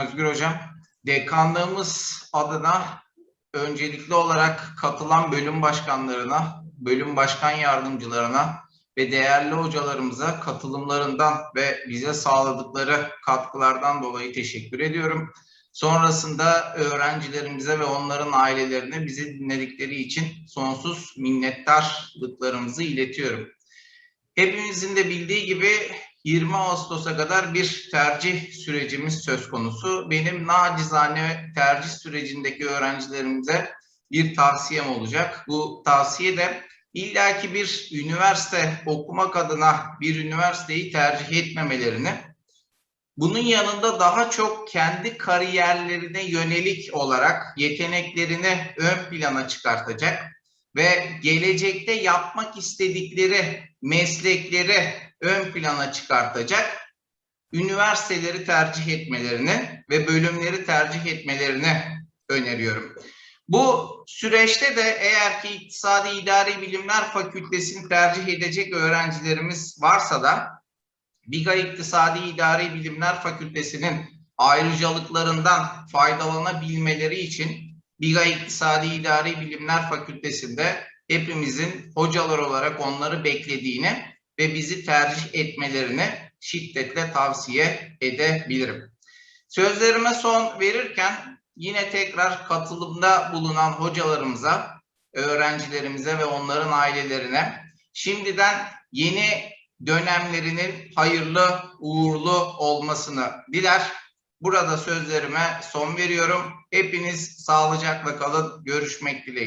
Özgür Hocam. Dekanlığımız adına öncelikli olarak katılan bölüm başkanlarına, bölüm başkan yardımcılarına ve değerli hocalarımıza katılımlarından ve bize sağladıkları katkılardan dolayı teşekkür ediyorum. Sonrasında öğrencilerimize ve onların ailelerine bizi dinledikleri için sonsuz minnettarlıklarımızı iletiyorum. Hepimizin de bildiği gibi 20 Ağustos'a kadar bir tercih sürecimiz söz konusu. Benim nacizane tercih sürecindeki öğrencilerimize bir tavsiyem olacak. Bu tavsiye de illaki bir üniversite okumak adına bir üniversiteyi tercih etmemelerini, bunun yanında daha çok kendi kariyerlerine yönelik olarak yeteneklerini ön plana çıkartacak ve gelecekte yapmak istedikleri meslekleri ön plana çıkartacak üniversiteleri tercih etmelerini ve bölümleri tercih etmelerini öneriyorum. Bu süreçte de eğer ki İktisadi İdari Bilimler Fakültesini tercih edecek öğrencilerimiz varsa da BİGA İktisadi İdari Bilimler Fakültesinin ayrıcalıklarından faydalanabilmeleri için BİGA İktisadi İdari Bilimler Fakültesinde hepimizin hocalar olarak onları beklediğini ve bizi tercih etmelerini şiddetle tavsiye edebilirim. Sözlerime son verirken yine tekrar katılımda bulunan hocalarımıza, öğrencilerimize ve onların ailelerine şimdiden yeni dönemlerinin hayırlı, uğurlu olmasını diler. Burada sözlerime son veriyorum. Hepiniz sağlıcakla kalın. Görüşmek dileğiyle.